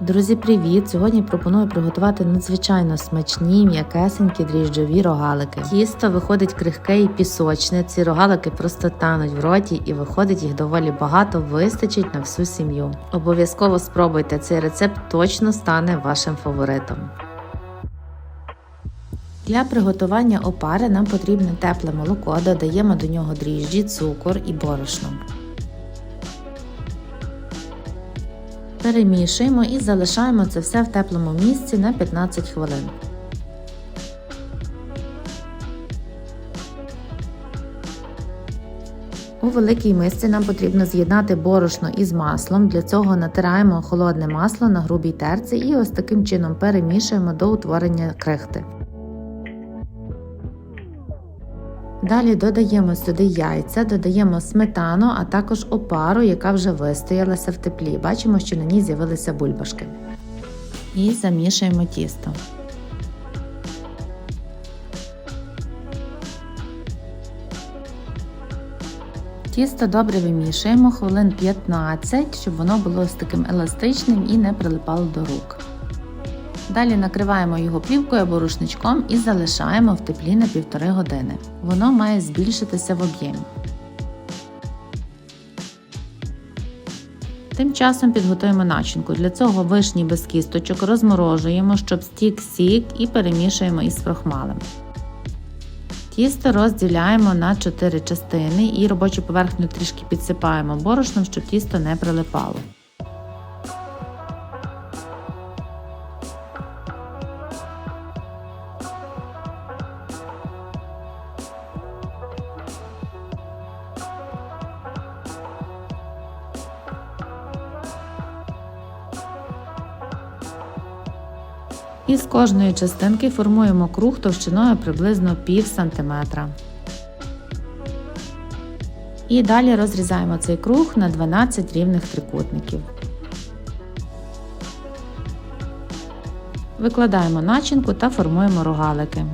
Друзі, привіт! Сьогодні пропоную приготувати надзвичайно смачні м'якесенькі дріжджові рогалики. Тісто виходить крихке і пісочне. Ці рогалики просто тануть в роті і виходить їх доволі багато, вистачить на всю сім'ю. Обов'язково спробуйте цей рецепт, точно стане вашим фаворитом. Для приготування опари нам потрібне тепле молоко, додаємо до нього дріжджі, цукор і борошно. Перемішуємо і залишаємо це все в теплому місці на 15 хвилин. У великій мисці нам потрібно з'єднати борошно із маслом. Для цього натираємо холодне масло на грубій терці і ось таким чином перемішуємо до утворення крихти. Далі додаємо сюди яйця, додаємо сметану, а також опару, яка вже вистоялася в теплі. Бачимо, що на ній з'явилися бульбашки. І замішуємо тісто. Тісто добре вимішуємо хвилин 15, щоб воно було з таким еластичним і не прилипало до рук. Далі накриваємо його плівкою або рушничком і залишаємо в теплі на півтори години. Воно має збільшитися в об'ємі. Тим часом підготуємо начинку. Для цього вишні без кісточок розморожуємо, щоб стік сік і перемішуємо із крохмалем. Тісто розділяємо на 4 частини і робочу поверхню трішки підсипаємо борошном, щоб тісто не прилипало. І з кожної частинки формуємо круг товщиною приблизно пів сантиметра. І далі розрізаємо цей круг на 12 рівних трикутників. Викладаємо начинку та формуємо рогалики.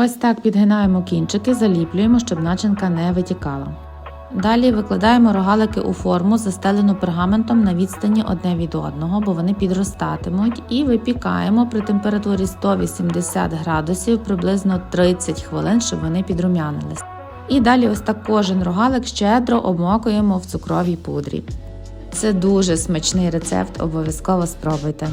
Ось так підгинаємо кінчики, заліплюємо, щоб начинка не витікала. Далі викладаємо рогалики у форму, застелену пергаментом на відстані одне від одного, бо вони підростатимуть, і випікаємо при температурі 180 градусів приблизно 30 хвилин, щоб вони підрумянились. І далі ось так кожен рогалик щедро обмокуємо в цукровій пудрі. Це дуже смачний рецепт, обов'язково спробуйте.